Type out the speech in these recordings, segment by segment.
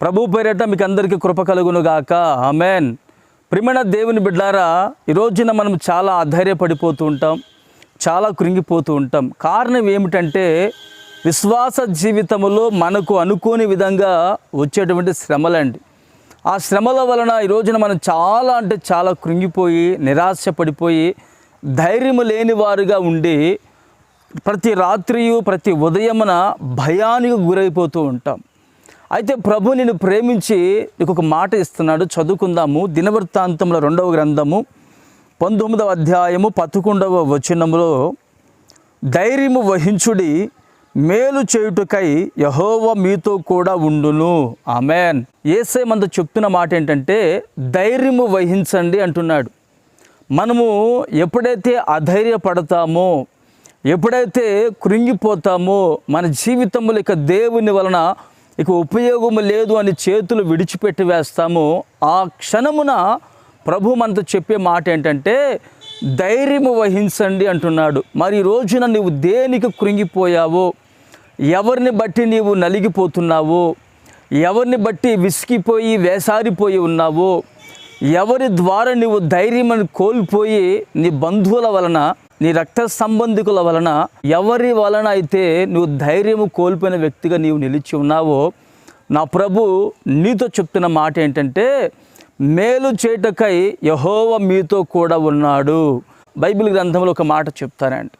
ప్రభు పేరేట మీకు అందరికీ కృప కలుగునుగాక. ఆమెన్. ప్రిమణ దేవుని బిడ్డారా ఈ రోజున మనం చాలా అధైర్యపడిపోతూ ఉంటాం చాలా కృంగిపోతూ ఉంటాం. కారణం ఏమిటంటే విశ్వాస జీవితంలో మనకు అనుకోని విధంగా వచ్చేటువంటి శ్రమలండి. ఆ శ్రమల వలన ఈ రోజున మనం చాలా అంటే చాలా కృంగిపోయి నిరాశపడిపోయి ధైర్యము లేని వారుగా ఉండి ప్రతి రాత్రియు ప్రతి ఉదయమున భయానికి గురైపోతూ ఉంటాం. అయితే ప్రభు నిన్ను ప్రేమించి నీకు ఒక మాట ఇస్తున్నాడు. చదువుకుందాము. దినవృత్తాంతంలో రెండవ గ్రంథము పంతొమ్మిదవ అధ్యాయము పదకొండవ వచనంలో ధైర్యము వహించుడి మేలు చేయుటకై యహోవ మీతో కూడా ఉండును. ఆమెన్. ఏసే మంద చెప్తున్న మాట ఏంటంటే ధైర్యము వహించండి అంటున్నాడు. మనము ఎప్పుడైతే అధైర్యపడతామో ఎప్పుడైతే కృంగిపోతామో మన జీవితంలో ఇక దేవుని వలన ఇక ఉపయోగము లేదు అని చేతులు విడిచిపెట్టి వేస్తాము. ఆ క్షణమున ప్రభు మనతో చెప్పే మాట ఏంటంటే ధైర్యము వహించండి అంటున్నాడు. మరి ఈ రోజున నువ్వు దేనికి కృంగిపోయావో? ఎవరిని బట్టి నీవు నలిగిపోతున్నావో? ఎవరిని బట్టి విసిగిపోయి వేసారిపోయి ఉన్నావో? ఎవరి ద్వారా నువ్వు ధైర్యం కోల్పోయి నీ బంధువుల వలన నీ రక్త సంబంధికుల వలన ఎవరి వలన అయితే నువ్వు ధైర్యము కోల్పోయిన వ్యక్తిగా నీవు నిలిచి ఉన్నావో నా ప్రభు నీతో చెప్తున్న మాట ఏంటంటే మేలు చేటకై యహోవ మీతో కూడా ఉన్నాడు. బైబిల్ గ్రంథంలో ఒక మాట చెప్తానండి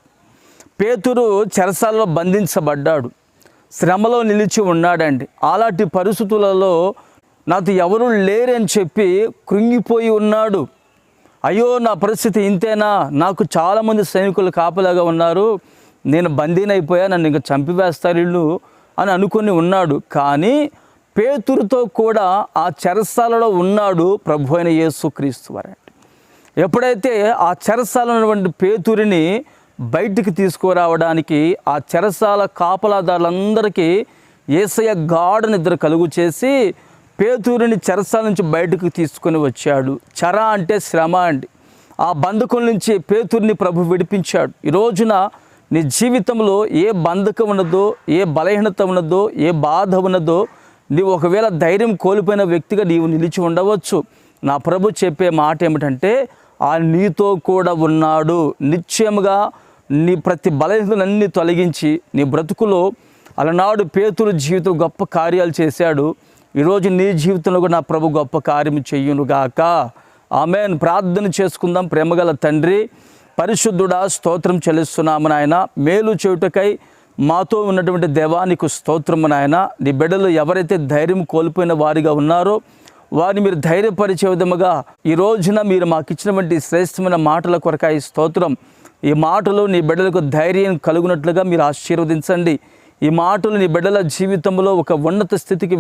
పేతురు చెరసాలలో బంధించబడ్డాడు. శ్రమలో నిలిచి ఉన్నాడండి. అలాంటి పరిస్థితులలో నాతో ఎవరు లేరని చెప్పి కృంగిపోయి ఉన్నాడు. అయ్యో నా పరిస్థితి ఇంతేనా? నాకు చాలామంది సైనికులు కాపలాగా ఉన్నారు. నేను బందీనైపోయా నన్ను ఇంకా చంపివేస్తారు వీళ్ళు అని అనుకుని ఉన్నాడు. కానీ పేతురుతో కూడా ఆ చెరసాలలో ఉన్నాడు ప్రభు అయిన యేసుక్రీస్తు వారండి ఎప్పుడైతే ఆ చెరసాల ఉన్నటువంటి పేతురిని బయటికి తీసుకురావడానికి ఆ చెరసాల కాపలాదారులందరికీ ఏసయ్య గాఢ నిద్ర కలుగు చేసి పేతూరిని చెరసాల నుంచి బయటకు తీసుకొని వచ్చాడు. చెర అంటే శ్రమ అండి. ఆ బంధకుల నుంచి పేతురిని ప్రభు విడిపించాడు. ఈ రోజున నీ జీవితంలో ఏ బంధకం ఉన్నదో ఏ బలహీనత ఉన్నదో ఏ బాధ ఉన్నదో నీవు ఒకవేళ ధైర్యం కోల్పోయిన వ్యక్తిగా నీవు నిలిచి ఉండవచ్చు. నా ప్రభు చెప్పే మాట ఏమిటంటే ఆ నీతో కూడా ఉన్నాడు. నిశ్చయముగా నీ ప్రతి బలహీనతలన్నీ తొలగించి నీ బ్రతుకులో అలనాడు పేతురు జీవితం గొప్ప కార్యాలు చేశాడు. ఈరోజు నీ జీవితంలో కూడా నా ప్రభు గొప్ప కార్యం చెయ్యునుగాక ఆమెను. ప్రార్థన చేసుకుందాం. ప్రేమగల తండ్రి పరిశుద్ధుడా స్తోత్రం చెల్లిస్తున్నాము నాయన. మేలు చేయుటకై మాతో ఉన్నటువంటి దేవానికి స్తోత్రము నాయన. నీ బిడ్డలు ఎవరైతే ధైర్యం కోల్పోయిన వారిగా ఉన్నారో వారిని మీరు ధైర్యపరిచే విధముగా ఈ రోజున మీరు మాకు ఇచ్చినటువంటి శ్రేష్టమైన మాటల కొరకాయ స్తోత్రం ఈ మాటలు నీ బిడ్డలకు ధైర్యం కలుగునట్లుగా మీరు ఆశీర్వదించండి. ఈ మాటలు నీ బిడ్డల జీవితంలో ఒక ఉన్నత స్థితికి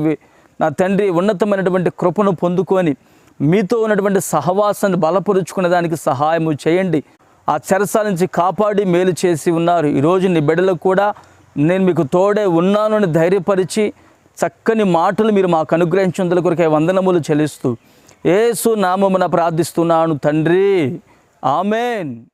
నా తండ్రి ఉన్నతమైనటువంటి కృపను పొందుకొని మీతో ఉన్నటువంటి సహవాసాన్ని బలపరుచుకునే దానికి సహాయము చేయండి. ఆ చెరసాల నుంచి కాపాడి మేలు చేసి ఉన్నారు. ఈరోజు నీ బిడ్డలకు కూడా నేను మీకు తోడే ఉన్నాను అని ధైర్యపరిచి చక్కని మాటలు మీరు మాకు అనుగ్రహించినందుల కొరకే వందనములు చెల్లిస్తూ ఏసు నామమున ప్రార్థిస్తున్నాను తండ్రి. ఆమెన్.